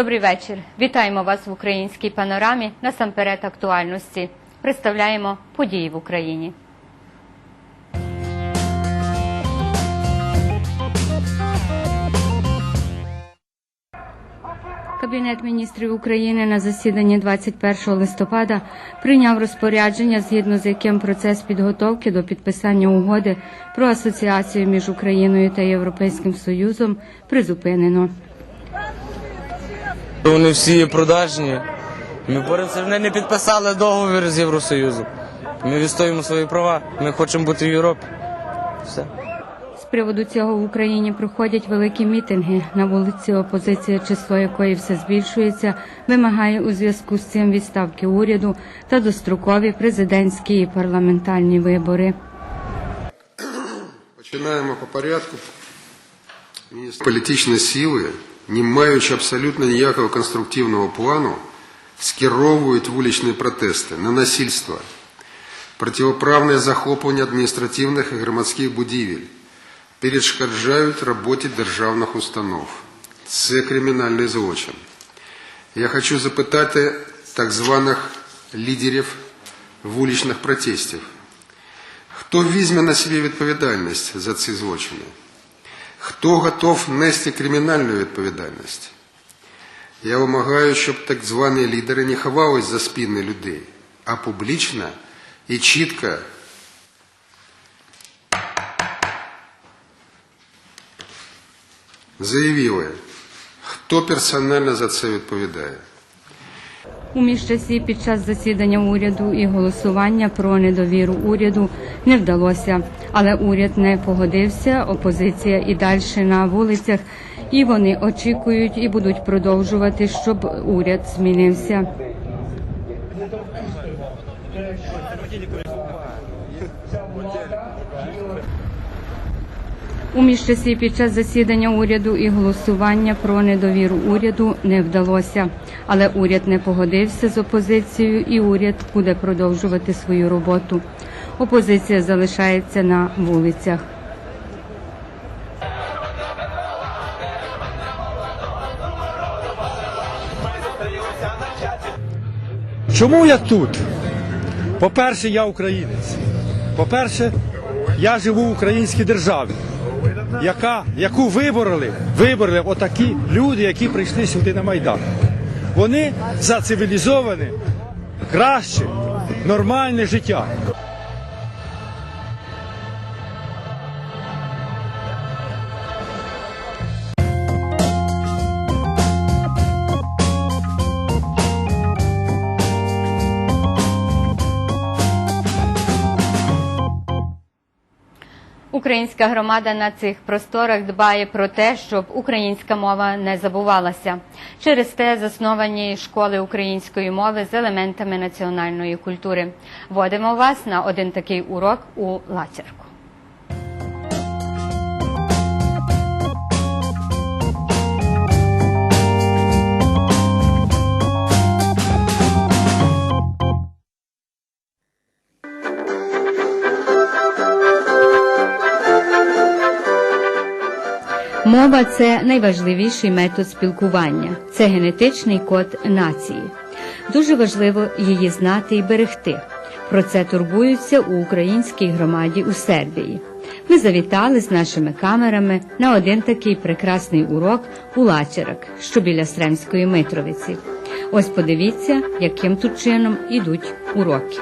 Добрий вечір. Вітаємо вас в українській панорамі. Насамперед актуальності. Представляємо події в Україні. Кабінет міністрів України на засіданні 21 листопада прийняв розпорядження, згідно з яким процес підготовки до підписання угоди про асоціацію між Україною та Європейським Союзом призупинено. Вони всі є продажні. Ми боремося, вони не підписали договір з Євросоюзом. Ми відстоюємо свої права. Ми хочемо бути в Європі. Все. З приводу цього в Україні проходять великі мітинги. На вулиці опозиція, число якої все збільшується, вимагає у зв'язку з цим відставки уряду та дострокові президентські і парламентальні вибори. Починаємо по порядку. Міністр політичної сили, не маючи абсолютно ніякого конструктивного плану, скеровують вуличні протести на насильство, противоправне захоплення адміністративних і громадських будівель, перешкоджають роботі державних установ. Це кримінальний злочин. Я хочу запитати так званих лідерів вуличних протестів. Хто візьме на себе відповідальність за ці злочини? Хто готов нести кримінальну відповідальність? Я вимагаю, щоб так звані лідери не ховались за спини людей, а публічно і чітко заявили, хто персонально за це відповідає. У міжчасі під час засідання уряду і голосування про недовіру уряду не вдалося, але уряд не погодився. Опозиція і далі на вулицях, і вони очікують і будуть продовжувати, щоб уряд змінився. У міжчасі під час засідання уряду і голосування про недовіру уряду не вдалося, але уряд не погодився з опозицією, і уряд буде продовжувати свою роботу. Опозиція залишається на вулицях. Чому я тут? По-перше, я українець. По-перше, я живу в українській державі, яка, яку вибороли, вибороли отакі люди, які прийшли сюди на Майдан. Вони за цивілізоване, краще, нормальне життя. Українська громада на цих просторах дбає про те, щоб українська мова не забувалася. Через те засновані школи української мови з елементами національної культури. Водимо вас на один такий урок у Лацерку. Мова це найважливіший метод спілкування, це генетичний код нації. Дуже важливо її знати і берегти. Про це турбуються у українській громаді у Сербії. Ми завітали з нашими камерами на один такий прекрасний урок у Лачерак, що біля Сремської Митровиці. Ось подивіться, яким тут чином ідуть уроки.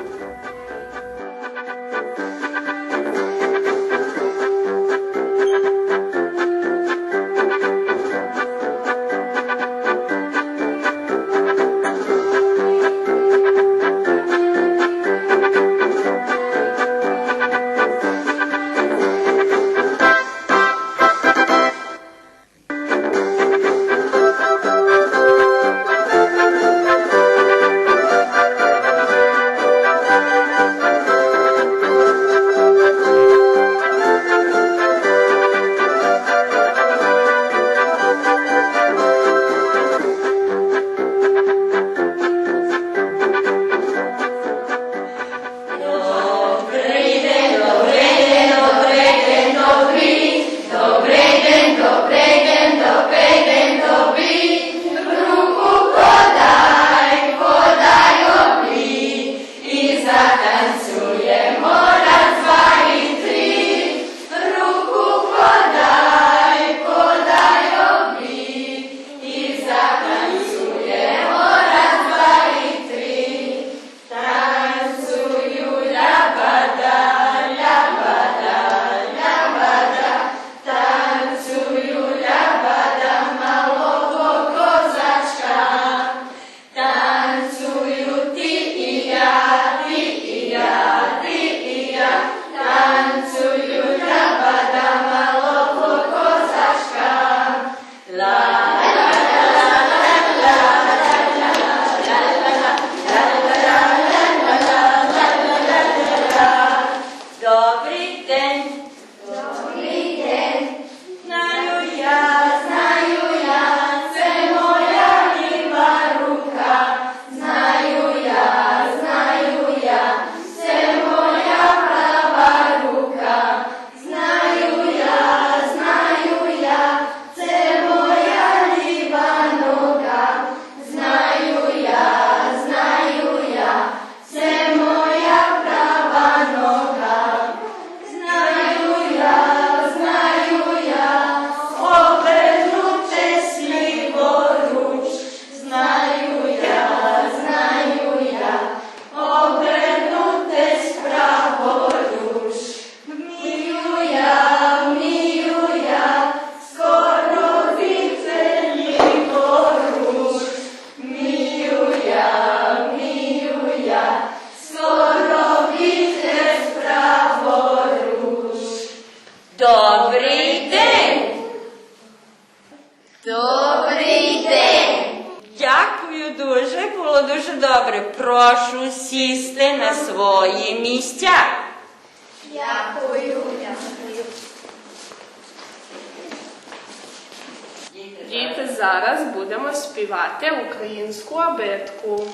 Співати українську абетку.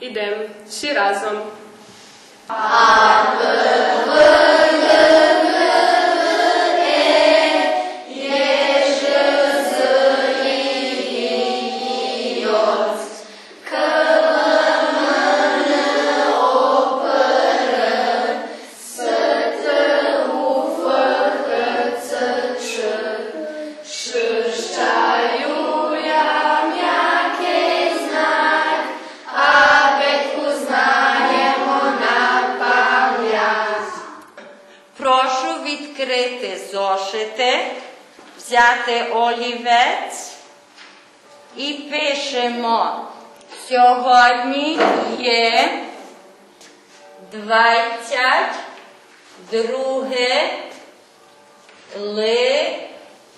Ідемо всі разом. Взяти олівець і пишемо. Сьогодні є 22 листопада.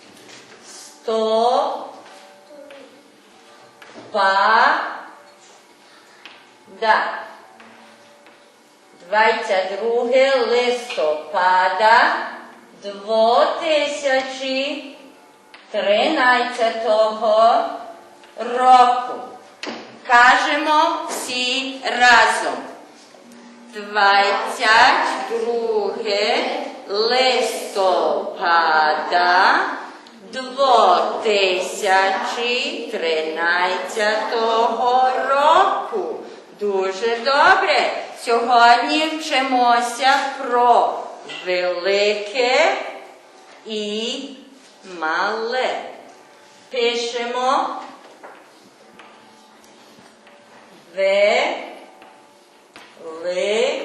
22 листопада 2013 року. Кажемо всі разом. 22 листопада 2013 року. Дуже добре. Сьогодні вчимося про велике і мале. Пишемо велике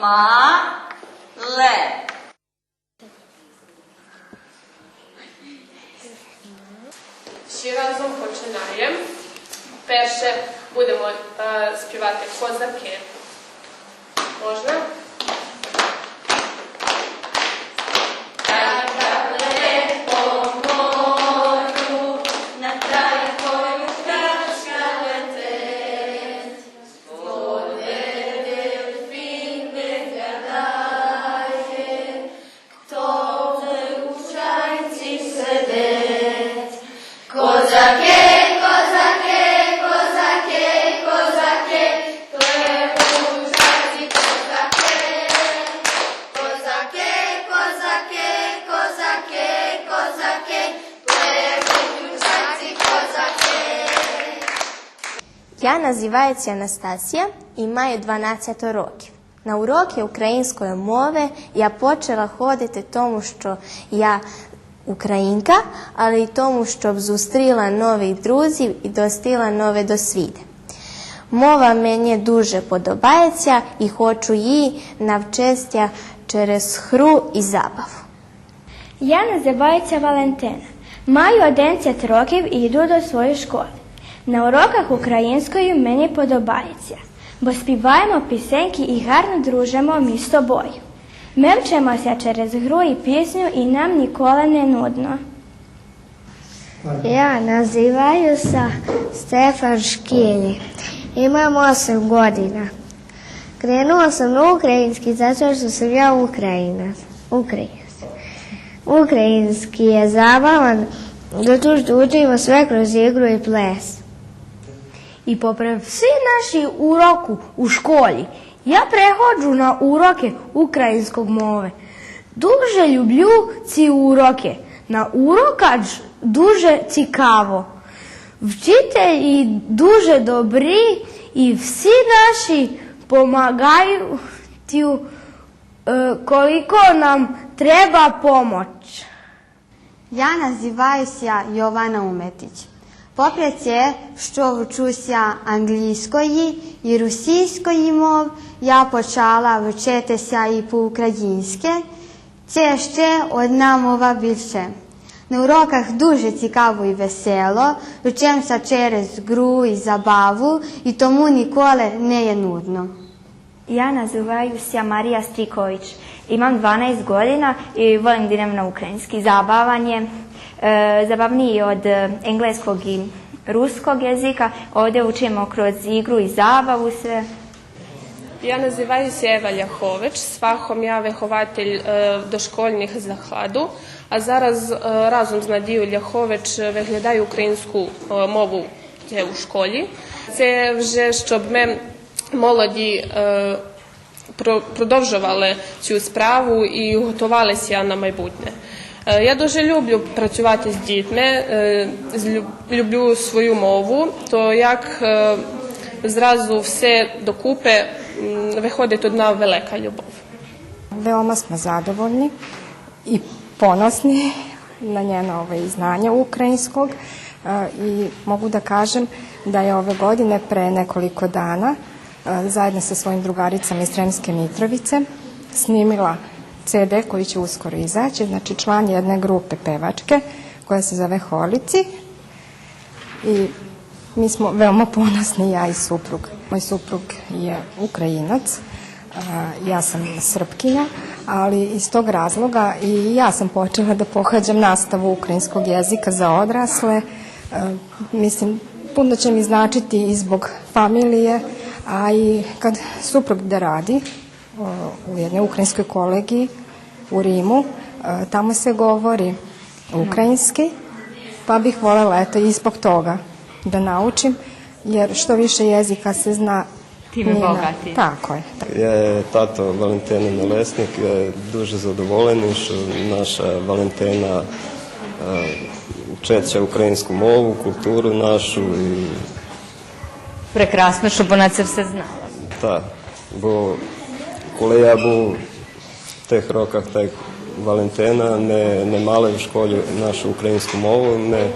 мале. Всі разом починаємо. Перше будемо е, співати козаки. Я називаюся Анастасія і маю 12 років. На уроки української мови я почала ходити тому, що я українка, але й тому, щоб зустріла нових друзів і достигла нове досвіди. Мова мені дуже подобається і хочу її навчитися через гру і забаву. Я називаюся Валентина. Маю 11 років і йду до своєї школи. На уроках української мені подобається, бо співаємо пісеньки і гарно дружимо між собою. Ми вчимося через гру і пісню, і нам ніколи не нудно. Nazivam se Stefan Škilji. Imam 8 godina. Krenuo sam na ukrajinski zato što sam ja Ukrajinac. Ukrajinac. Ukrajinski je zabavan zato što učimo sve kroz igru i ples. І попри всі наші уроки у школі, я приходжу на уроки української мови. Дуже люблю ці уроки. На уроках дуже цікаво. Вчителі дуже добрі і всі наші допомагають, коли нам треба помочь. Я називаюся Йована Уметич. Попри це, що вчуся англійської і російської мов, я почала вчитися і по-українськи. Це ще одна мова більше. На уроках дуже цікаво і весело, вчимося через гру і забаву, і тому ніколи не є нудно. Ja nazivаюся Marija Striković. Imam 12 godina i volim da idem na zabavniji od e, engleskog i ruskog jezika. Ovdje učimo kroz igru i zabavu sve. Я називаюся Ева Ляхович, з фахом я вихователь дошкольних закладу. А зараз разом з Надією Ляхович виглядаю українську мову у школі. Це вже щоб ми молоді продовжували цю справу і готувалися на майбутнє. Я дуже люблю працювати з дітьми, люблю свою мову, то як zrazu все докупи виходить одна велика любов. Veoma smo zadovoljni i ponosni na njeno ovaj, znanje ukrajinskog i mogu da kažem da je ove godine pre nekoliko dana zajedno sa svojim drugaricama iz Sremske Mitrovice snimila CD koji će uskoro izaći, znači član jedne grupe pevačke koja se zove Holici i mi smo veoma ponosni, ja i suprug. Moj suprug je Ukrajinac, ja sam Srpkinja, ali iz tog razloga i ja sam počela da pohađam nastavu ukrajinskog jezika za odrasle. Mislim, puno će mi značiti i zbog familije, a i kad suprug da radi u jednoj ukrajinskoj kolegiji u Rimu. E, tamo se govori ukrajinski, pa bih volela eto ispog toga da naučim, jer što više jezika se zna, time njena. bogati. Tako je. Ja je tato Valentina Nalesnik je duže zadovoljen što naša Valentena e, čeća ukrajinsku movu, kulturu našu i Prekrasno što вона це все znala. Так, bo коли я був в тих роках, так Валентина, не, не мали в школі нашу українську мову, не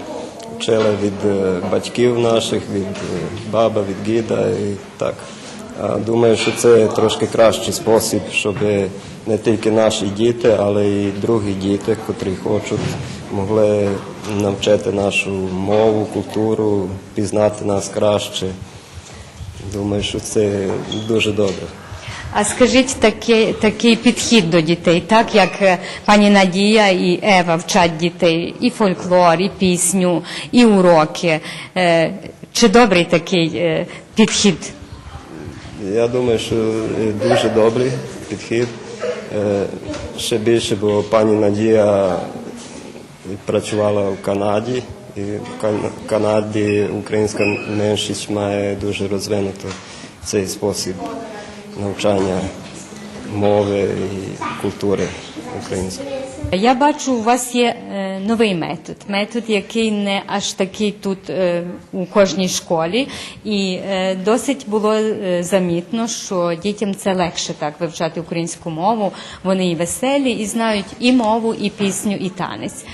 вчили від е, батьків наших, від е, баба, від гіда і так. Думаю, що це трошки кращий спосіб, щоб не тільки наші діти, але й другі діти, котрі хочуть, могли навчити нашу мову, культуру, пізнати нас краще. Думаю, що це дуже добре. А скажіть такий, такий підхід до дітей, так як е, пані Надія і Ева вчать дітей і фольклор, і пісню, і уроки. Е, Чи добрий такий е, підхід? Я думаю, що дуже добрий підхід. Ще більше, бо пані Надія працювала в Канаді, і в Канаді українська меншість має дуже розвинуто цей спосіб навчання мови і культури української. Я бачу, у вас є е, новий метод, метод, який не аж такий тут е, у кожній школі, і е, досить було замітно, що дітям це легше так вивчати українську мову. Вони і веселі, і знають і мову, і пісню, і танець.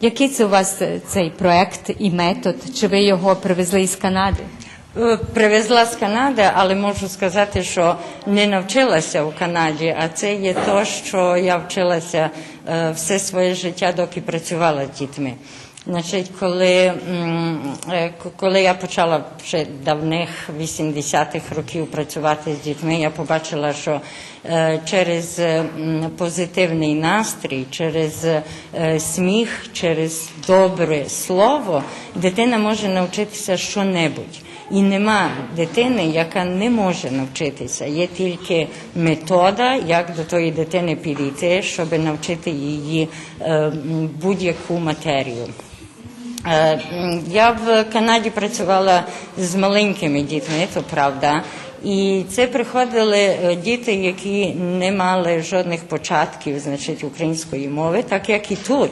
Який це у вас цей проект і метод? Чи ви його привезли із Канади? Привезла з Канади, але можу сказати, що не навчилася в Канаді, а це є те, що я вчилася е, все своє життя, доки працювала з дітьми. Значить, коли, е, коли я почала ще давних 80-х років працювати з дітьми, я побачила, що е, через позитивний настрій, через сміх, через добре слово дитина може навчитися що-небудь. І нема дитини, яка не може навчитися. Є тільки метода, як до тої дитини підійти, щоб навчити її будь-яку матерію. Я в Канаді працювала з маленькими дітьми, то правда. І це приходили діти, які не мали жодних початків, значить, української мови, так як і тут.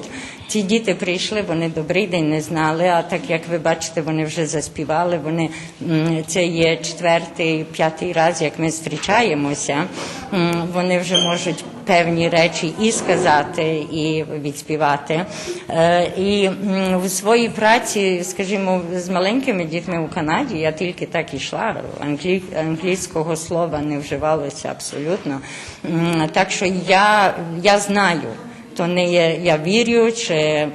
Ці діти прийшли, вони добрий день не знали. А так як ви бачите, вони вже заспівали. Вони це є четвертий, п'ятий раз, як ми зустрічаємося. Вони вже можуть певні речі і сказати, і відспівати. Е, І в своїй праці, скажімо, з маленькими дітьми у Канаді я тільки так ішла. Англі... Англійського слова не вживалося абсолютно. Так що я, я знаю то не є я вірю, чи,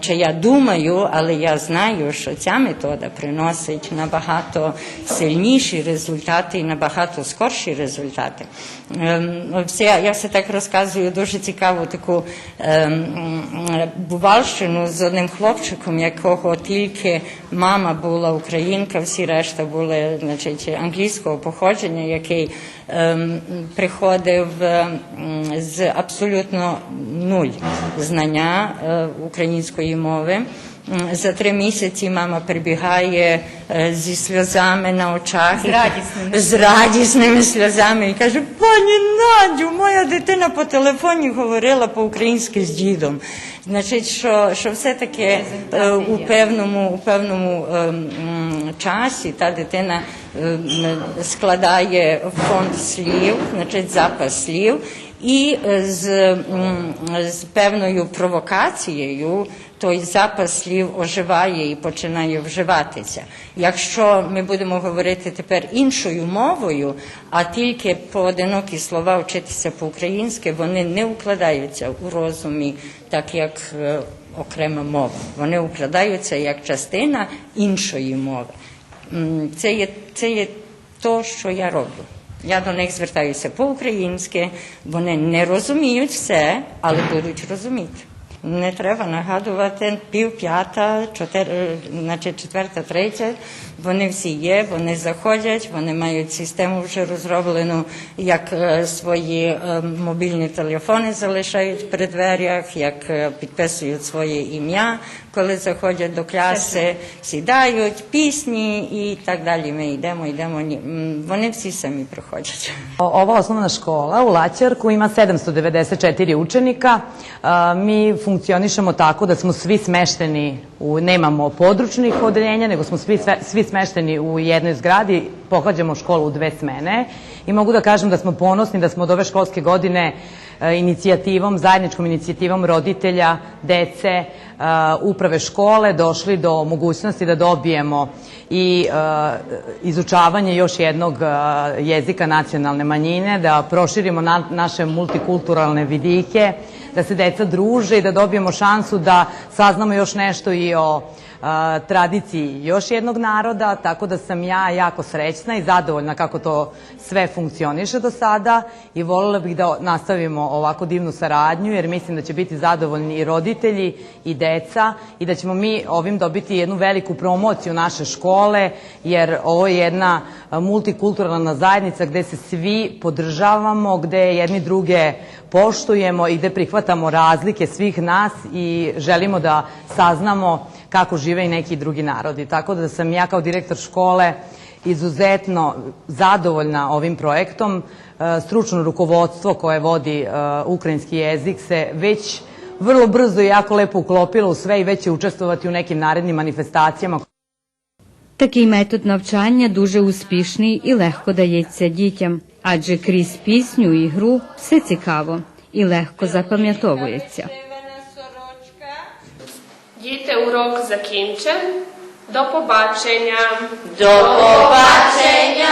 чи я думаю, але я знаю, що ця метода приносить набагато сильніші результати і набагато скорші результати. Ем, я все так розказую дуже цікаву таку ем, бувальщину з одним хлопчиком, якого тільки мама була українка, всі решта були значить, англійського походження, який ем, приходив з абсолютно нуль знання е, української мови. За три місяці мама прибігає е, зі сльозами на очах. З радісними. З радісними сльозами і каже: пані Надю, моя дитина по телефоні говорила по-українськи з дідом. Значить, що, що все-таки е, у певному, у певному е, м, часі та дитина е, м, складає фонд слів, значить запас слів, і е, з, з певною провокацією той запас слів оживає і починає вживатися. Якщо ми будемо говорити тепер іншою мовою, а тільки поодинокі слова вчитися по-українськи, вони не укладаються у розумі, так як е, окрема мова. Вони укладаються як частина іншої мови. Це є, це є то, що я роблю. Я до них звертаюся по-українськи, вони не розуміють все, але будуть розуміти. Не треба нагадувати пів п'ята, чотир, е, значить четверта, третя. Вони всі є, вони заходять, вони мають систему вже розроблену, як е, свої е, мобільні телефони залишають при дверях, як е, підписують своє ім'я, коли заходять до класи, сідають, пісні і так далі. Ми йдемо, йдемо. Вони всі самі приходять. Ova osnovna škola u Laćarku ima 794 učenika. Mi funkcionišemo tako da smo svi smešteni, u, nemamo područnih odeljenja, nego smo svi, svi smešteni u jednoj zgradi, pohađamo školu u dve smene i mogu da kažem da smo ponosni da smo od ove školske godine inicijativom, zajedničkom inicijativom roditelja, dece, e, uprave škole došli do mogućnosti da dobijemo i e, izučavanje još jednog e, jezika nacionalne manjine, da proširimo na, naše multikulturalne vidike, da se deca druže i da dobijemo šansu da saznamo još nešto i o tradiciji još jednog naroda, tako da sam ja jako srećna i zadovoljna kako to sve funkcioniše do sada i voljela bih da nastavimo ovako divnu saradnju jer mislim da će biti zadovoljni i roditelji i deca i da ćemo mi ovim dobiti jednu veliku promociju naše škole jer ovo je jedna multikulturalna zajednica gde se svi podržavamo, gde jedni druge poštujemo i gde prihvatamo razlike svih nas i želimo da saznamo kako žive i neki drugi narodi. Tako da sam ja kao direktor škole izuzetno zadovoljna ovim projektom. E, Stručno rukovodstvo koje vodi e, ukrajinski jezik se već vrlo brzo i jako lepo uklopilo u sve i već će učestvovati u nekim narednim manifestacijama. Такий метод навчання дуже успішний і легко дається дітям, адже крізь пісню і гру все цікаво і легко запам'ятовується. Діти, урок закінчен. До побачення. До побачення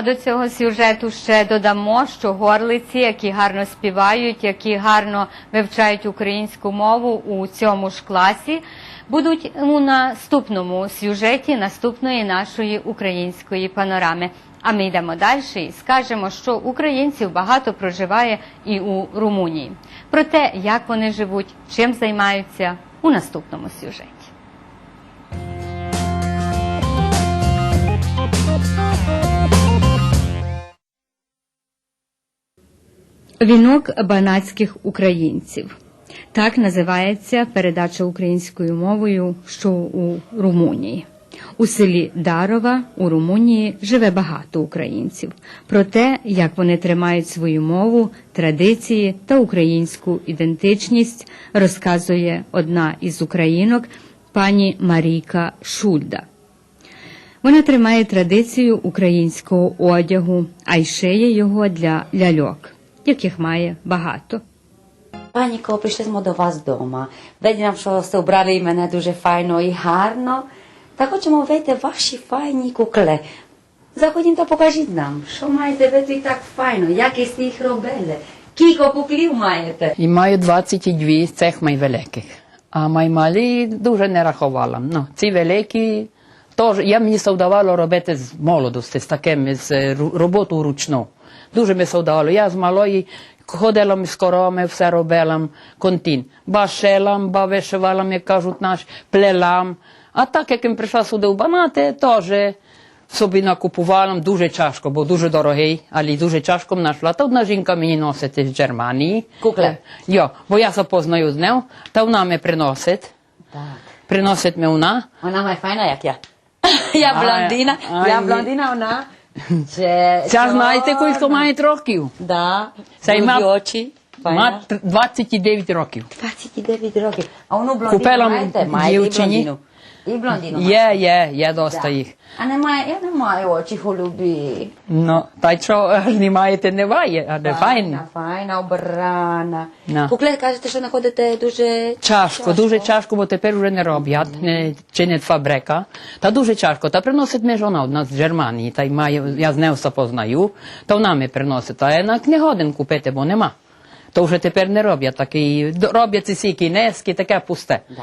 А до цього сюжету ще додамо, що горлиці, які гарно співають, які гарно вивчають українську мову у цьому ж класі, будуть у наступному сюжеті наступної нашої української панорами. А ми йдемо далі і скажемо, що українців багато проживає і у Румунії. Про те, як вони живуть, чим займаються у наступному сюжеті. Вінок банатських українців. Так називається передача українською мовою, що у Румунії. У селі Дарова у Румунії живе багато українців. Про те, як вони тримають свою мову, традиції та українську ідентичність, розказує одна із українок пані Марійка Шульда. Вона тримає традицію українського одягу, а й шиє його для ляльок, яких має багато. Паніко, прийшли до вас вдома. Видимо, що сте обрали мене дуже файно і гарно. Та хочемо вийти ваші файні кукли. Заходім та покажіть нам, що маєте ви тут так файно, як із їх робили. Кілько куклів маєте. І маю 22 цих май великих. А май малі дуже не рахувала. Ну, ці великі, тож я мені се вдавало робити з молодості, з таким, з роботу ручну. Дуже ми се вдавало. Я з малої ходила з короми, все робила, контин. Ба шелам, ба вишивала, як кажуть наш, плелам. А так, як їм прийшла сюди в Банати, теж собі накупувала дуже тяжко, бо дуже дорогий, але дуже тяжко знайшла. Та одна жінка мені носить з Германії. Кукле? Йо, бо я запознаю з нею, та вона ми приносить. Так. Приносить ми вона. Вона має файна, як я. Я блондина, я блондина, вона. Це Ця знаєте, чорна. кілько має років? Да. Це Другі ма- очі. Файна. Ма тр- 29 років. 29 років. А воно блондину Купила маєте? Маєте і дівчині. І блондину Є, є, є доста їх. А немає, я не маю очі голубі. Ну, та й що аж не маєте, не має, а не файні. Файна, обрана. На. Кукле, кажете, що знаходите дуже... Тяжко, дуже тяжко, бо тепер вже не роблять, не чинять фабрика. Та дуже тяжко. Та приносить ми жона одна з Германії, та й має, я з нею все познаю, та вона ми приносить. Та я на не годен купити, бо нема. То вже тепер не роблять такі, роблять ці сіки, нески, таке пусте. Да.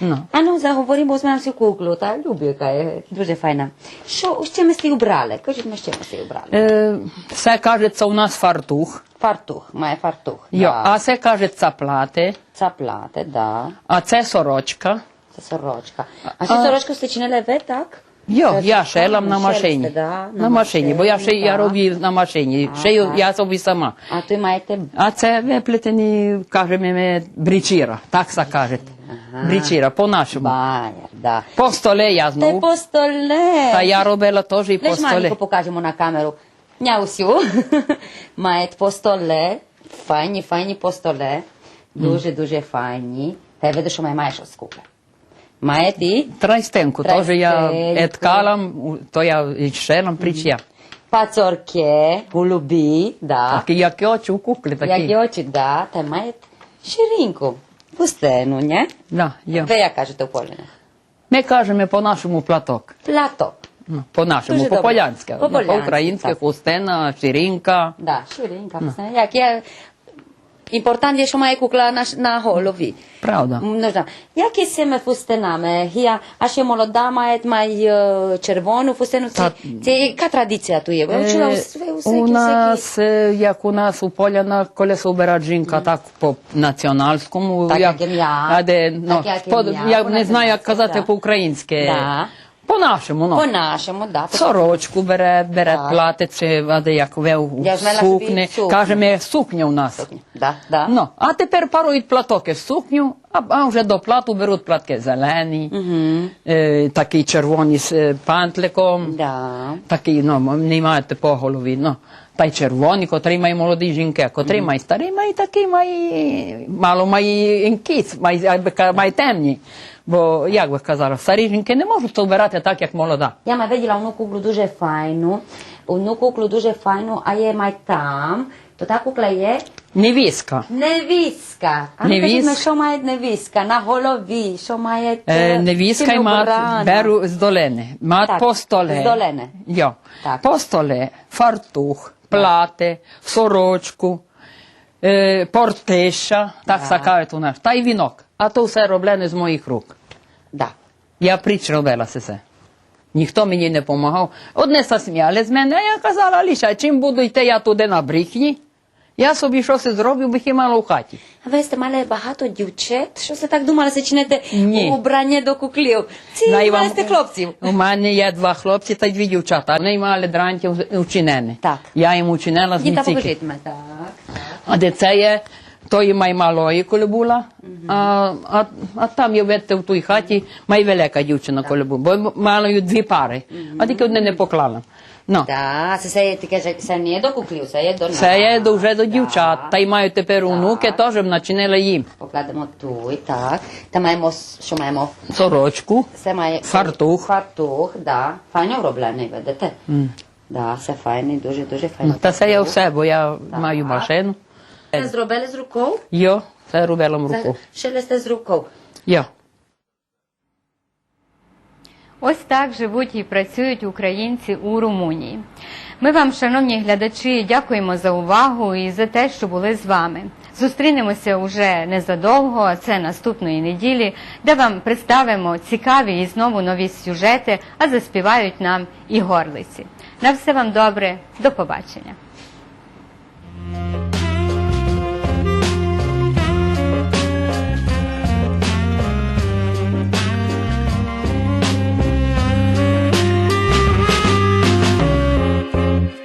Ну. А ну, заговоримо з мене цю куклу, та люблю, яка є дуже файна. Що, з чим ви обрали? Кажіть, ми з чим ви обрали? Е, все кажеться у нас фартух, Фартух, має фартух. йо, а це кажеться плати, Цаплати, да. а це сорочка. Це сорочка. А цю сорочку сте чинили ви, так? Йо, я так, шелам на машині. да, На машині, бо я ще я роблю на машині. Шею Ага. я собі сама. А ти маєте А це виплетені, кажемо ми, брічіра, так се каже. Брічіра, по-нашому. Байер, да. По столе я Та й знову. по столе. Та я робила теж і по Лиш столе. маленько покажемо на камеру. Не усю. Мають по столе. Файні, файні по столе. Дуже, дуже файні. Та я виду, що має маєш з купи. Має ти Трайстенку, теж я еткалам, то я шелам причия. пацорке, голубі, да. Такі, як очі у куклі такі. і очі, да. Та має ширинку. Пустену, не? Да, є. Ви як кажете у Полінах? Ми кажемо по-нашому платок. Платок. По-нашому, по-полянськи. По-українськи, так. ширинка. Да, ширинка. Як я... Important je, що має кукла на, на голові. Правда. Ну, да. Які з цими фустинами? Я, а ще молода має, має е, червону фустину. Це, це яка традиція тут є? Ви вчила Е, у, у, у, у нас, е, як у нас у Полянах, коли се обирає жінка, так по національському. Так, як я. а де, ну, Так, як по- я, я по не знаю, як національському, По-нашому, ну. По-нашому, да. Сорочку бере, бере Так. платиться, а де як Я собі сукні. сукню. Кажемо, сукня у нас. Да, да. Ну, а тепер парують платоки з сукню, а, а вже до плату беруть платки зелені, е, такі червоні з е, пантликом. Да. Такі, ну, не маєте по голові, ну. Та й червоні, котрі мають молоді жінки, котрі мають старі, мають такі, мають, мало мають інкіс, мають, як ка- мають темні. Бо, як би казала, старі жінки не можуть то вбирати так, як молода. Я маю виділа одну куклу дуже файну, одну куклу дуже файну, а є май там, то та кукла є Невістка. невістка. А ну Невістка. що має невістка на голові, що має Е, невістка й мат беру з долини. Мат Так, по столе. з долини. Йо. Так. По столе, фартух, плати, сорочку, е, портиша, так Да. се кажуть у нас, та й вінок. А то все роблене з моїх рук. Да. Я пріч робила все. Ніхто мені не допомагав. Одне се сміяли з мене, а я казала, Аліша, чим буду йти я туди на брехні? Я собі щось зроблю, би мала в хаті. А ви сте мали багато дівчат? Що ви так думали, що Ні. убрання до куклів? Ці Дай вам- сте хлопців. У мене є два хлопці та дві дівчата. Вони мали дрантів учинені. Так. Я їм учинила з Діта, покажіть мене. Так. А де це є тої май малої, коли була, а, а, а там я видите, в тій хаті май велика дівчина, коли була, бо мала дві пари, а тільки одне не поклала. Ну, Да, це, це таке, що це не до куклів, це є до нас. це є до- вже до дівчат, та й мають тепер онуки, теж начинила їм Покладемо тут, так. Та маємо, що маємо? сорочку, Це має... фартух. Фартух, да. Файно вроблений, видите? М. Да, це файний, дуже, дуже файно. Та це я все, бо я маю машину. Це зробили з рукою? Йо, це рубелом Це руку. шелесте з рукою. Йо. Ось так живуть і працюють українці у Румунії. Ми вам, шановні глядачі, дякуємо за увагу і за те, що були з вами. Зустрінемося уже незадовго, а це наступної неділі, де вам представимо цікаві і знову нові сюжети, а заспівають нам і горлиці. На все вам добре, до побачення.